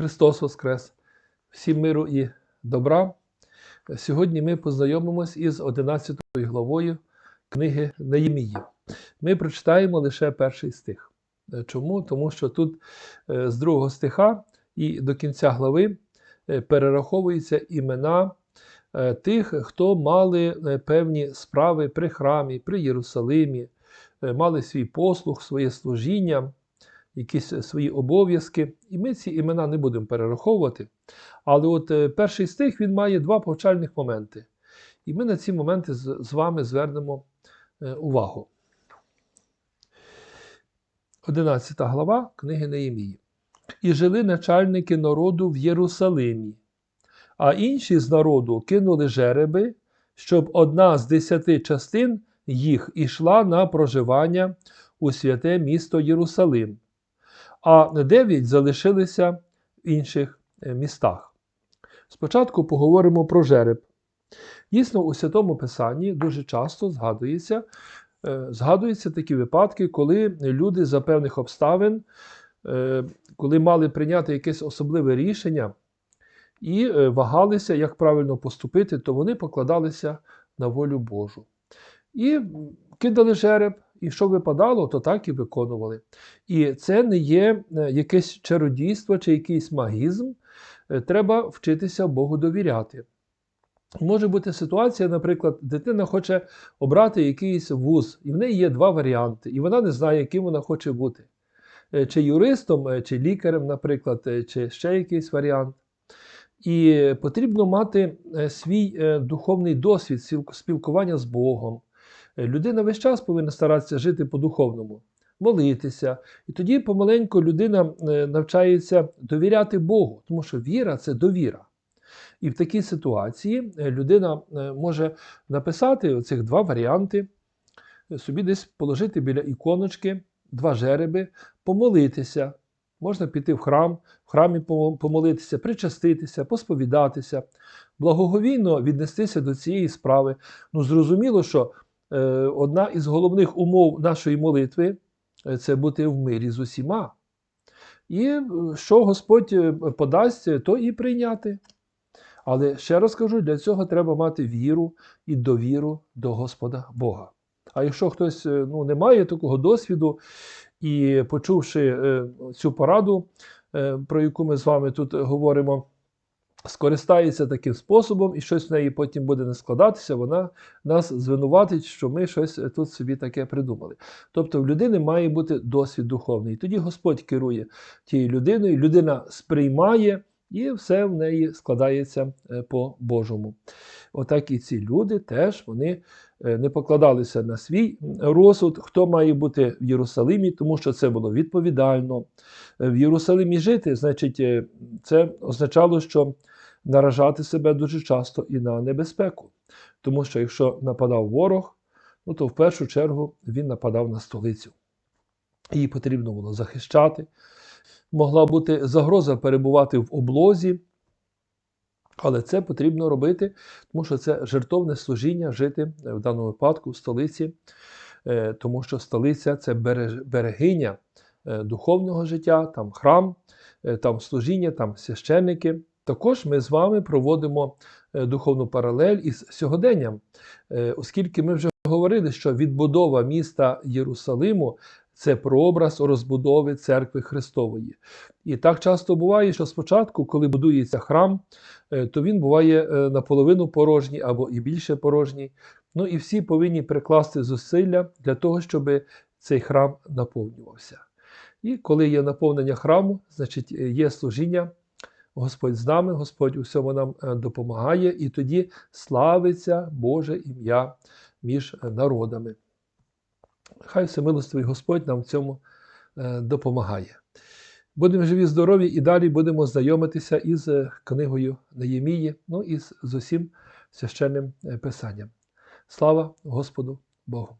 Христос Воскрес! Всім миру і добра. Сьогодні ми познайомимось із 11 главою книги Неємії. Ми прочитаємо лише перший стих. Чому? Тому що тут е, з другого стиха і до кінця глави е, перераховуються імена е, тих, хто мали певні справи при храмі, при Єрусалимі, мали свій послуг, своє служіння, якісь свої обов'язки. І ми ці імена не будемо перераховувати. Але от е, перший стих він має два повчальних моменти. І ми на ці моменти з, з вами звернемо е, увагу. 11 глава книги Неємії. І жили начальники народу в Єрусалимі, а інші з народу кинули жереби, щоб одна з десяти частин їх ішла на проживання у святе місто Єрусалим, а дев'ять залишилися в інших е, містах. Спочатку поговоримо про жереб. Дійсно, у Святому Писанні дуже часто згадується, е, згадуються такі випадки, коли люди за певних обставин, е, коли мали прийняти якесь особливе рішення і вагалися, як правильно поступити, то вони покладалися на волю Божу. І кидали жереб, і що випадало, то так і виконували. І це не є е, якесь чародійство чи якийсь магізм. Е, Треба вчитися Богу довіряти. Може бути ситуація, наприклад, дитина хоче обрати якийсь вуз, і в неї є два варіанти, і вона не знає, яким вона хоче бути. Е, Чи юристом, чи лікарем, наприклад, чи ще якийсь варіант. І потрібно мати свій духовний досвід спілкування з Богом. Людина весь час повинна старатися жити по-духовному, молитися. І тоді помаленьку людина е, навчається довіряти Богу, тому що віра це довіра. І в такій ситуації е, людина е, може написати оцих два варіанти, собі десь положити біля іконочки, два жереби, помолитися. Можна піти в храм, в храмі помолитися, причаститися, посповідатися, благоговійно віднестися до цієї справи. Ну, зрозуміло, що одна із головних умов нашої молитви е, це бути в мирі з усіма. І е, що Господь е, подасть, е, то і прийняти. Але ще раз кажу, для цього треба мати віру і довіру до Господа Бога. А якщо хтось е, ну, не має такого досвіду і почувши е, цю пораду, е, про яку ми з вами тут говоримо, скористається таким способом і щось в неї потім буде не складатися, вона нас звинуватить, що ми щось е, тут собі таке придумали. Тобто в людини має бути досвід духовний. Тоді Господь керує тією людиною, людина сприймає. І все в неї складається е, по-божому. Отак і ці люди теж вони не покладалися на свій розсуд, хто має бути в Єрусалимі, тому що це було відповідально. Е, В Єрусалимі жити, значить, е, це означало, що наражати себе дуже часто і на небезпеку. Тому що якщо нападав ворог, ну то в першу чергу він нападав на столицю. Її потрібно було захищати. Могла бути загроза перебувати в облозі, але це потрібно робити, тому що це жертовне служіння жити е, в даному випадку в столиці, е, тому що столиця це берегиня е, духовного життя, там храм, там служіння, там священники. Також ми з вами проводимо духовну паралель із сьогоденням, оскільки ми вже говорили, що відбудова міста Єрусалиму це прообраз розбудови церкви Христової. І так часто буває, що спочатку, коли будується храм, е, то він буває е, наполовину порожній або і більше порожній. Ну і всі повинні прикласти зусилля для того, щоб цей храм наповнювався. І коли є наповнення храму, значить е, є служіння. Господь з нами, Господь у всьому нам допомагає, і тоді славиться Боже ім'я між народами. Хай всемилостивий Господь нам в цьому е, допомагає. Будемо живі, здорові і далі будемо знайомитися із е, книгою Неємії, ну і з, усім священним е, писанням. Слава Господу Богу!